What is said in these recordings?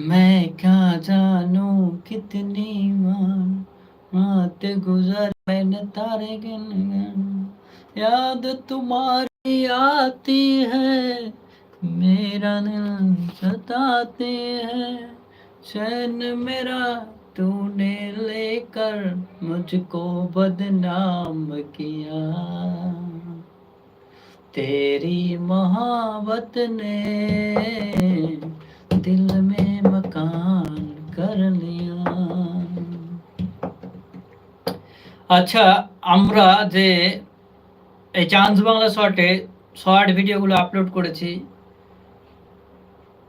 मैं क्या जानू कितनी मान रात गुजर, मैंने तारे गिन गिन। याद तुम्हारी आती है। मेरा दिल सताती है। चैन मेरा तूने लेकर मुझको बदनाम किया। तेरी मोहब्बत ने दिल আচ্ছা আমরা যে এই চান্স বাংলা শর্টে শর্ট ভিডিওগুলো আপলোড করেছি,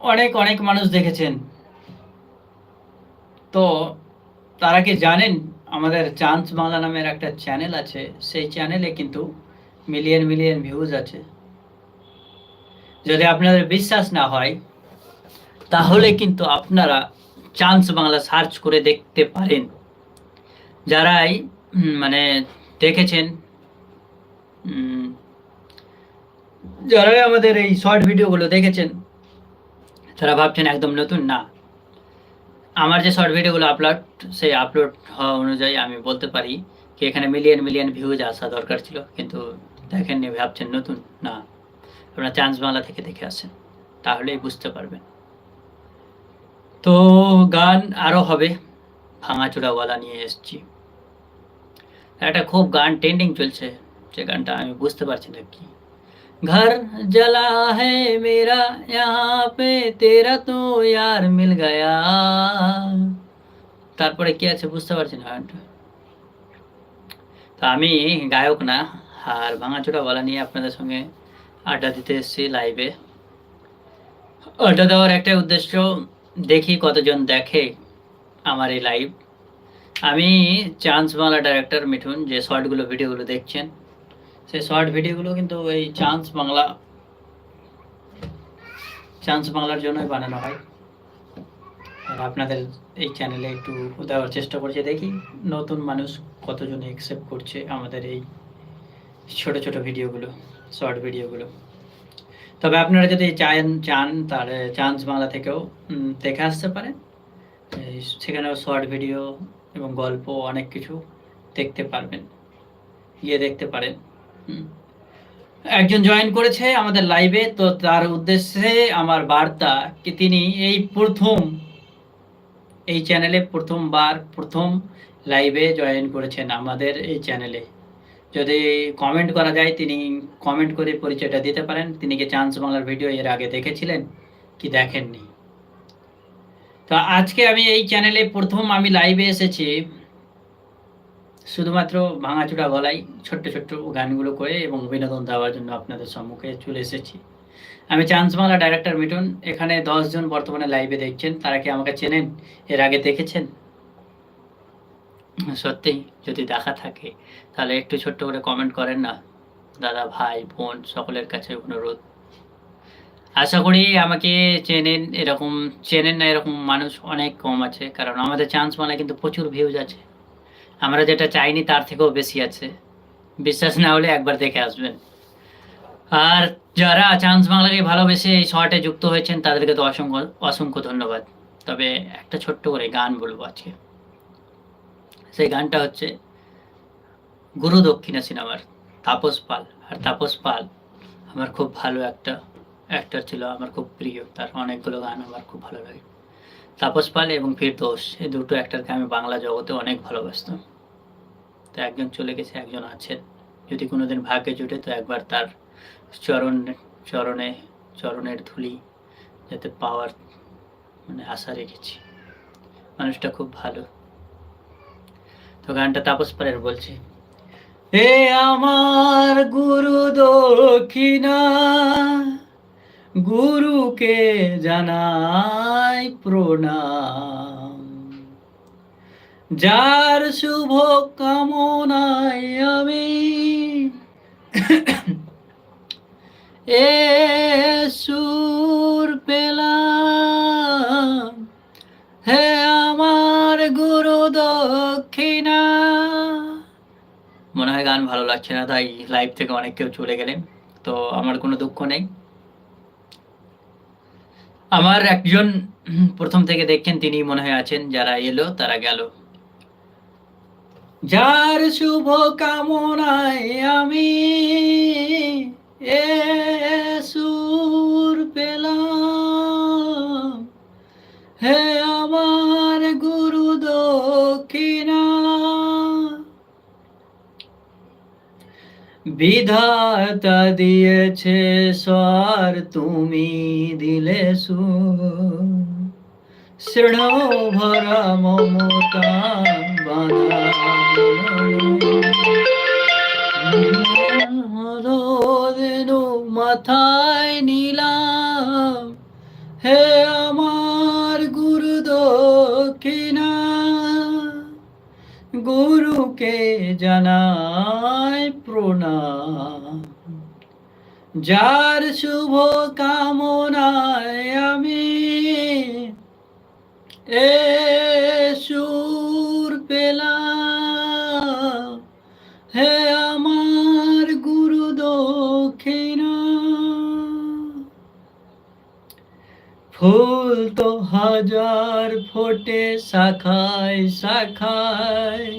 অনেক অনেক মানুষ দেখেছেন। তো তারা কি জানেন, আমাদের চান্স বাংলা নামের একটা চ্যানেল আছে, সেই চ্যানেলে কিন্তু মিলিয়ন মিলিয়ন ভিউজ আছে। যদি আপনাদের বিশ্বাস না হয়, তাহলে কিন্তু আপনারা চান্স বাংলা সার্চ করে দেখতে পারেন। যারাই মানে দেখেছেন। যারাই আমাদের এই শর্ট ভিডিওগুলো দেখেছেন, তারা ভাবছেন একদম নতুন। না, আমার যে শর্ট ভিডিওগুলো আপলোড, সেই আপলোড হওয়া অনুযায়ী আমি বলতে পারি কি এখানে মিলিয়ন মিলিয়ন ভিউজ আসা দরকার ছিল, কিন্তু দেখেননি ভাবছেন নতুন। না, আপনারা চান্স বাংলা থেকে দেখে আসেন, তাহলেই বুঝতে পারবেন। তো গান আরও হবে ভাঙাচোরা গলা নিয়ে এসেছি। একটা খুব গান ট্রেন্ডিং চলছে যে গানটা আমি বুঝতে পারছি না কি घर जला है मेरा यहाँ पे तेरा तो यार मिल गया তারপরে কি আছে বুঝতে পারছি না গানটা তো আমি গায়ক না আর ভাঙাচোরা গলা নিয়ে আপনাদের সঙ্গে আড্ডা দিতে এসেছি লাইভে আড্ডা দেওয়ার একটা উদ্দেশ্য দেখি কতজন দেখে আমার এই লাইভ আমি চান্স বাংলা ডাইরেক্টর মিঠুন যে শর্টগুলো ভিডিওগুলো দেখছেন, সেই শর্ট ভিডিওগুলো কিন্তু এই চান্স বাংলা, চান্স বাংলার জন্যই বানানো হয়। আর আপনাদের এই চ্যানেলে একটু দেওয়ার চেষ্টা করছে, দেখি নতুন মানুষ কতজন অ্যাকসেপ্ট করছে আমাদের এই ছোট ছোট ভিডিওগুলো শর্ট ভিডিওগুলো তবে আপনারা যদি চান চান তাহলে চান্স বাংলা থেকেও দেখে আসতে পারেন। সেখানেও শর্ট ভিডিও এবং গল্প অনেক কিছু দেখতে পারবেন, গিয়ে দেখতে পারেন। একজন জয়েন করেছে আমাদের লাইভে তো তার উদ্দেশ্যে আমার বার্তা কি তিনি এই প্রথম, এই চ্যানেলে প্রথমবার প্রথম লাইভে জয়েন করেছেন আমাদের এই চ্যানেলে যদি কমেন্ট করা যায়, তিনি কমেন্ট করে পরিচয়টা দিতে পারেন। তিনি কি চান্স বাংলার ভিডিও এর আগে দেখেছিলেন? কি দেখেননি? তো আজকে আমি এই চ্যানেলে প্রথম আমি লাইভে এসেছি। শুধুমাত্র ভাঙাচোরা গলায় ছোট্ট ছোট্ট গানগুলো করে এবং বিনোদন দেওয়ার জন্য আপনাদের সম্মুখে চলে এসেছি। আমি চান্স বাংলা ডাইরেক্টর মিঠুন, এখানে জন বর্তমানে লাইভে দেখছেন, তারা কি আমাকে চেনেন? এর আগে দেখেছেন? সত্যি, যদি দেখা থাকে, তাহলে একটু ছোট্ট করে কমেন্ট করেন না। দাদা, ভাই, বোন, সকলের কাছে অনুরোধ। আশা করি আমাকে চেনেন এরকম, চেনেন না এরকম মানুষ অনেক কম আছে, কারণ আমাদের চান্স মানে কিন্তু প্রচুর ভিউজ আছে। আমরা যেটা চাইনি তার থেকেও বেশি আছে। বিশ্বাস না হলে একবার দেখে আসবেন। আর যারা চান্স বাংলাকে ভালোবেসে এই শর্টে যুক্ত হয়েছেন, তাদেরকে তো অসংখ্য অসংখ্য ধন্যবাদ। তবে একটা ছোট্ট করে গান বলব আজকে। সেই গানটা হচ্ছে গুরু দক্ষিণা সিনেমার, তাপস পাল। আর তাপস পাল আমার খুব ভালো একটা অ্যাক্টর ছিল আমার খুব প্রিয়। তার অনেকগুলো গান আমার খুব ভালো লাগে। তাপস পাল এবং ফিরদোস, এই দুটো অ্যাক্টরকে আমি বাংলা জগতে অনেক ভালোবাসতাম। তো একজন চলে গেছে, একজন আছেন। যদি কোনোদিন ভাগ্যে জুটে, তো একবার তার চরণ, চরণে, চরণের ধুলি যাতে পাওয়ার মানে আশা রেখেছি। মানুষটা খুব ভালো। তো গানটা তাপস পালের বলছে, এ আমার গুরু দক্ষিণা গুরুকে জানাই প্রণাম। যার শুভ কামনায় আমি এ সুর পেলাম। হে আমার গুরু দক্ষিণা। মনে হয় গান ভালো লাগছে না, তাই লাইভ থেকে অনেক কেউ চলে গেলেন। তো আমার কোনো দুঃখ নেই। আমার একজন প্রথম থেকে দেখছেন, তিনি মনে হয় আছেন, যারা এলো তারা গেল। যার শুভ কামনায় আমি এ সুর পেলাম। হে বিধাতা দিয়েছে স্বর তুমি দিলে শৃণো ভরা মমতা বানানো মাথায় নিলাম হে আমার গুরু গুরুকে জানাই প্রণাম। যার শুভ কামনায় আমি এ ফুল তো হাজার ফোটে শাখায় শাখায়।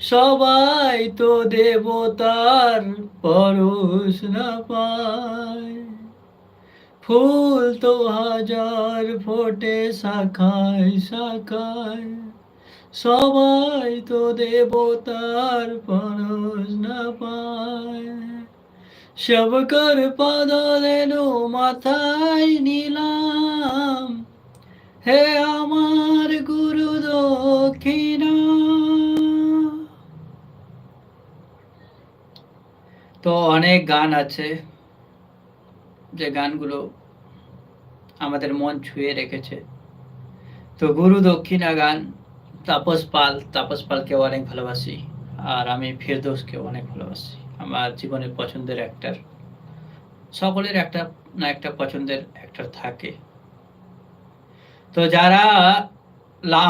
সবাই তো দেবতার পরশ না পায়। ফুল তো হাজার ফোটে শাখায় শাখায়। সবাই তো দেবতার পরশ না পায়। সবকর পদলেনো মাথায় নিলাম। হে আমার গুরু দক্ষিণা। তো অনেক গান আছে, যে গানগুলো আমাদের মন ছুঁয়ে রেখেছে। তো গুরু দক্ষিণা গান, তাপস পাল, তাপস পালকেও অনেক ভালোবাসি, আর আমি ফেরদৌসকেও অনেক ভালোবাসি। আমার জীবনের পছন্দের অ্যাক্টার সকলের একটা না একটা পছন্দের অ্যাক্টার থাকে। তো যারা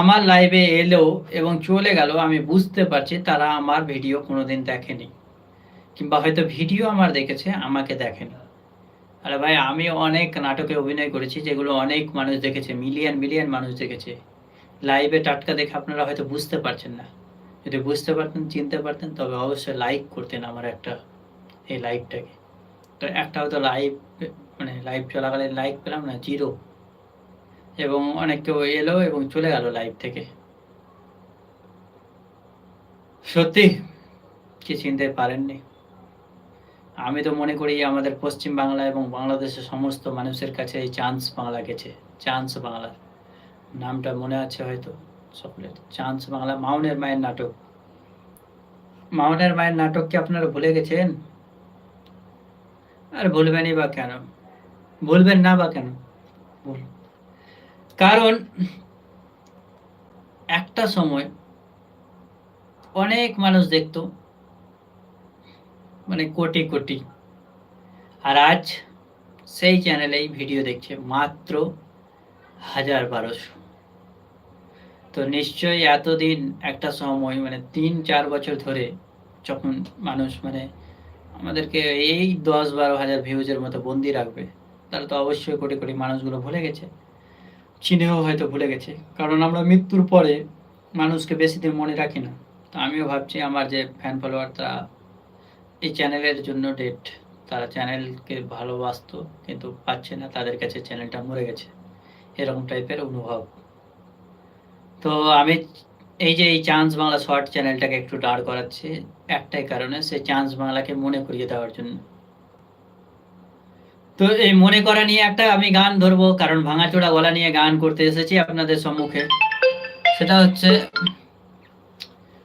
আমার লাইভে এলো এবং চলে গেল, আমি বুঝতে পারছি তারা আমার ভিডিও কোনোদিন দেখেনি। কিংবা হয়তো ভিডিও আমার দেখেছে, আমাকে দেখেনি। আরে ভাই, আমি অনেক নাটকে অভিনয় করেছি, যেগুলো অনেক মানুষ দেখেছে মিলিয়ন মিলিয়ন মানুষ দেখেছে। লাইভে টাটকা দেখে আপনারা হয়তো বুঝতে পারছেন না। যদি বুঝতে পারতেন, চিনতে পারতেন, তবে অবশ্যই লাইক করতেন আমার একটা এই লাইভটাকে তো একটা হয়তো লাইভ মানে লাইভ চলাকালীন লাইক পেলাম না জিরো এবং অনেক কেউ এলো এবং চলে গেল লাইভ থেকে। সত্যি কি চিনতে পারেননি। আমি তো মনে করি আমাদের পশ্চিম বাংলা এবং বাংলাদেশের সমস্ত মানুষের কাছে এই চান্স বাংলা গেছে চান্স বাংলা নামটা মনে আছে হয়তো। সকলের চান্স বাংলা মাউনের মায়ের নাটক। মাউনের মায়ের নাটক কি আপনারা ভুলে গেছেন? আর ভুলবেনই বা কেন? ভুলবেন না বা কেন? কারণ একটা সময় অনেক মানুষ দেখতো মানে কোটি কোটি। আর আজ সেই চ্যানেলেই ভিডিও দেখছে মাত্র হাজার বারোশো। তো নিশ্চয়ই এতদিন একটা সময় মানে তিন, চার বছর ধরে যখন মানুষ মানে আমাদেরকে এই দশ বারো হাজার ভিউজের মতো বন্দি রাখবে, তাহলে তো অবশ্যই কোটি কোটি মানুষগুলো ভুলে গেছে। চিনেও হয়তো ভুলে গেছে, কারণ আমরা মৃত্যুর পরে মানুষকে বেশি দিন মনে রাখি না। তো আমিও ভাবছি আমার যে ফ্যান ফলোয়ার তারা এই চ্যানেলের জন্য ডেট তারা চ্যানেলকে ভালোবাসতো, কিন্তু পাচ্ছে না, তাদের কাছে চ্যানেলটা মরে গেছে। এরকম টাইপের অনুভব। তো আমি এই যে এই চান্স বাংলা শর্ট চ্যানেলটাকে একটু দাঁড় করাচ্ছি, একটাই কারণে সেই চান্স বাংলাকে মনে করিয়ে দেওয়ার জন্য। তো এই মনে করা নিয়ে একটা আমি গান ধরবো, কারণ ভাঙাচোড়া গলা নিয়ে গান করতে এসেছি আপনাদের সম্মুখে। সেটা হচ্ছে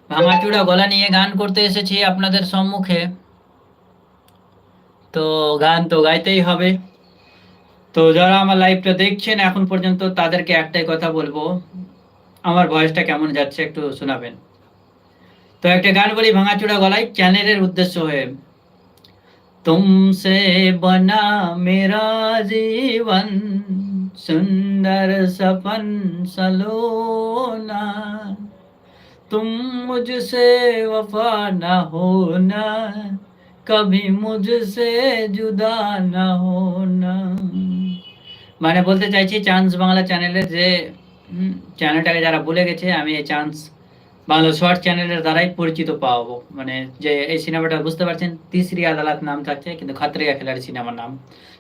ভাঙাচোড়া গলা নিয়ে গান করতে এসেছি আপনাদের সম্মুখে। তো গান তো গাইতেই হবে। তো যারা আমার লাইভটা দেখছেন, এখন পর্যন্ত তাদেরকে একটাই কথা বলব আমার ভয়েসটা কেমন যাচ্ছে একটু শোনাবেন তো একটা গান বলি ভাঙাচোড়া গলায় চ্যানেলের উদ্দেশ্য হয়ে तुमसे बना मेरा जीवन सुंदर सपन सलोना तुम मुझसे वफा न होना कभी मुझसे जुदा न होना মানে বলতে চাইছি চান্স বাংলা চ্যানেলের যে হুম, চ্যানেলটাকে যারা ভুলে গেছে আমি এই চান্স বাংলা শর্ট চ্যানেলের দ্বারাই পরিচিত পাবো মানে যে এই সিনেমাটা বুঝতে পারছেন তিসরি আদালত নাম থাকছে কিন্তু খাতরিয়া খেলাড়ি সিনেমার নাম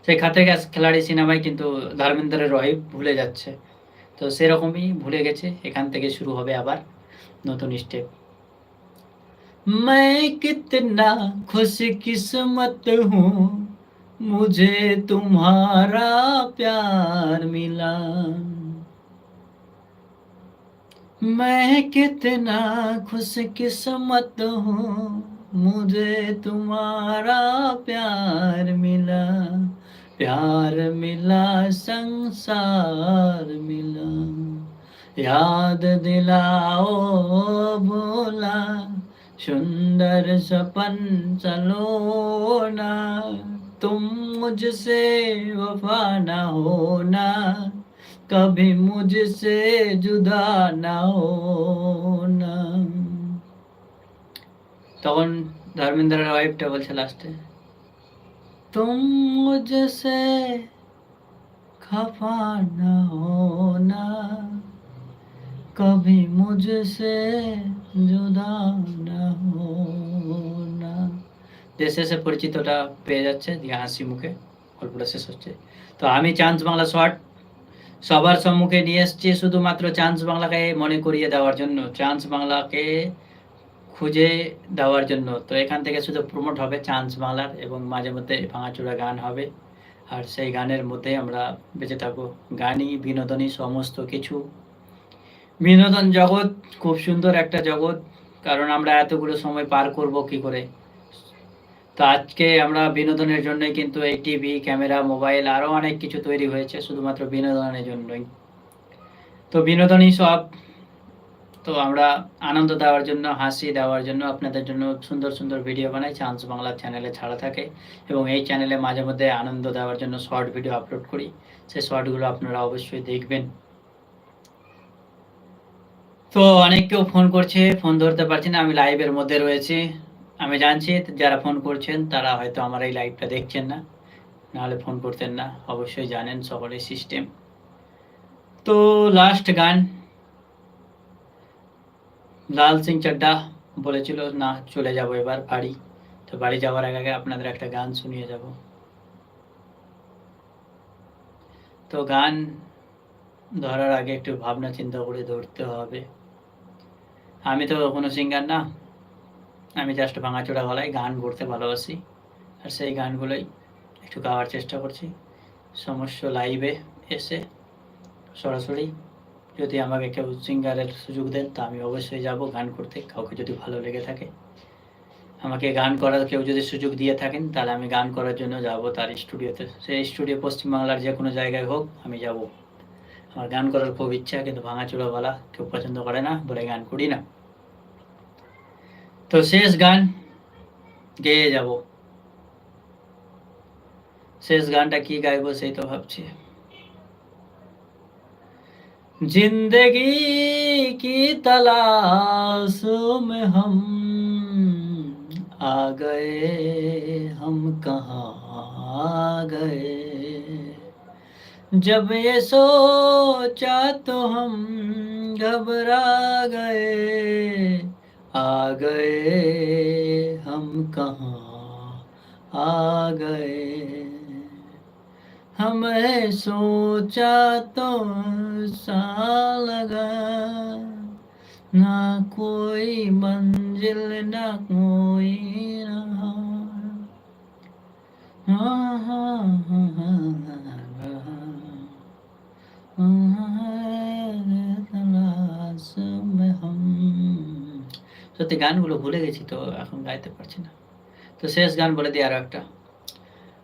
সেই খাতরিয়া খেলাড়ি সিনেমায় কিন্তু ধর্মেন্দ্রের রহি ভুলে যাচ্ছে তো সেরকমই ভুলে গেছে এখান থেকে শুরু হবে আবার নতুন স্টেপ मैं कितना खुश किस्मत हूँ मुझे तुम्हारा प्यार मिला मैं कितना खुश किस्मत हूँ, मुझे तुम्हारा प्यार मिला। प्यार मिला, संसार मिला। याद दिलाओ, भोला। सुंदर सपन चलो ना। तुम मुझसे वफा न होना कभी मुझसे जुदा ना होना তখন ধর্মেন্দ্রের ওয়াইফটা বলছে লাস্টে तुम मुझसे खफा न होना कभी मुझसे जुदा न होना দেশে এসে পরিচিতটা পেয়ে যাচ্ছে দিয়ে হাসি মুখে গল্পটা শেষ হচ্ছে তো আমি চান্স বাংলা শর্ট সবার সম্মুখে নিয়ে এসেছি শুধুমাত্র চান্স বাংলাকে মনে করিয়ে দেওয়ার জন্য চান্স বাংলাকে খুঁজে দেওয়ার জন্য। তো এখান থেকে শুধু প্রমোট হবে চান্স বাংলার এবং মাঝে মধ্যে ভাঙাচোরা গান হবে। আর সেই গানের মধ্যে আমরা বেঁচে থাকব। গানই, বিনোদনই সমস্ত কিছু। বিনোদন জগৎ, খুব সুন্দর একটা জগৎ। কারণ আমরা এতগুলো সময় পার করব কি করে? তো আজকে আমরা বিনোদনের জন্যই কিন্তু এই টিভি ক্যামেরা, মোবাইল আরও অনেক কিছু তৈরি হয়েছে, শুধুমাত্র বিনোদনের জন্যই। তো বিনোদনই সব। তো আমরা আনন্দ দেওয়ার জন্য, হাসি দেওয়ার জন্য আপনাদের জন্য সুন্দর সুন্দর ভিডিও বানাই চান্স বাংলা চ্যানেলে ছাড়া থাকে। এবং এই চ্যানেলে মাঝে মধ্যে আনন্দ দেওয়ার জন্য শর্ট ভিডিও আপলোড করি। সেই শর্টগুলো আপনারা অবশ্যই দেখবেন। তো অনেক কেউ ফোন করছে, ফোন ধরতে পারছি না, আমি লাইভের মধ্যে রয়েছি। আমি জানছি যারা ফোন করছেন, তারা হয়তো আমার এই লাইভটা দেখছেন না, নাহলে ফোন করতেন না, অবশ্যই জানেন সকলের সিস্টেম তো লাস্ট গান, লাল সিং চাড্ডা বলেছিল, না, চলে যাব এবার, বাড়ি। তো বাড়ি যাওয়ার আগে আগে আপনাদের একটা গান শুনিয়ে যাব। তো গান ধরার আগে একটু ভাবনা চিন্তা করে ধরতে হবে। আমি তো কোনো সিঙ্গার না আমি জাস্ট ভাঙাচোড়া গলায় গান করতে ভালোবাসি। আর সেই গানগুলোই একটু গাওয়ার চেষ্টা করছি। সমস্ত লাইভে এসে সরাসরি যদি আমাকে কেউ সিঙ্গারের সুযোগ দেন, তা আমি অবশ্যই যাব গান করতে। কাউকে যদি ভালো লেগে থাকে। আমাকে গান করার কেউ যদি সুযোগ দিয়ে থাকেন, তাহলে আমি গান করার জন্য যাব তার স্টুডিওতে সেই স্টুডিও পশ্চিমবাংলার যে কোনো জায়গায় হোক, আমি যাব। আমার গান করার খুব ইচ্ছা, কিন্তু ভাঙাচোড়া বলা কেউ পছন্দ করে না বলে গান করি না। তো শেষ গান গেয়ে যাব শেষ গানটা কি গাইবো সেই তো ভাবছি जिंदगी की तलाश में हम आ गए हम कहाँ आ गए जब ये सोचा तो हम घबरा गए आ गए हम कहाँ आ गए हमें सोचा तो सा लगा ना कोई मंजिल ना कोई रहा हाँ, हाँ, हाँ, हाँ, तलाश में हम সত্যি গানগুলো ভুলে গেছি তো এখন গাইতে পারছি না তো শেষ গান বলে দিই আরো একটা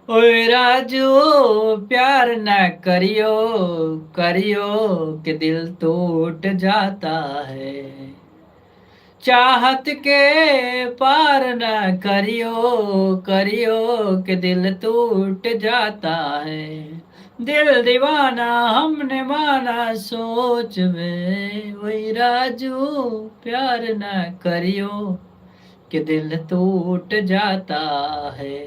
ओए राजू प्यार न करियो करियो कि दिल टूट जाता है चाहत के पार न करियो करियो कि दिल टूट जाता है दिल दीवाना हमने माना सोच में वही राजू प्यार न करियो कि दिल टूट जाता है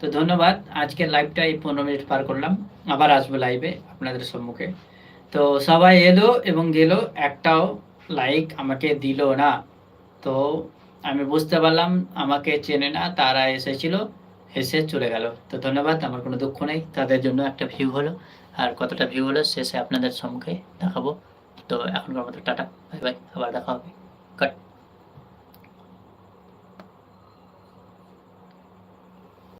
তো ধন্যবাদ আজকের লাইভটা এই পনেরো মিনিট পার করলাম আবার আসবো লাইভে আপনাদের সম্মুখে তো সবাই এলো এবং গেল একটাও লাইক আমাকে দিল না তো আমি বুঝতে পারলাম আমাকে চেনে না তারা এসেছিল এসে চলে গেল। তো ধন্যবাদ, আমার কোনো দুঃখ নেই। তাদের জন্য একটা ভিউ হলো। আর কতটা ভিউ হলো শেষে আপনাদের সম্মুখে দেখাবো। তো এখনকার মতো টাটা, বাই বাই, আবার দেখা হবে। কাট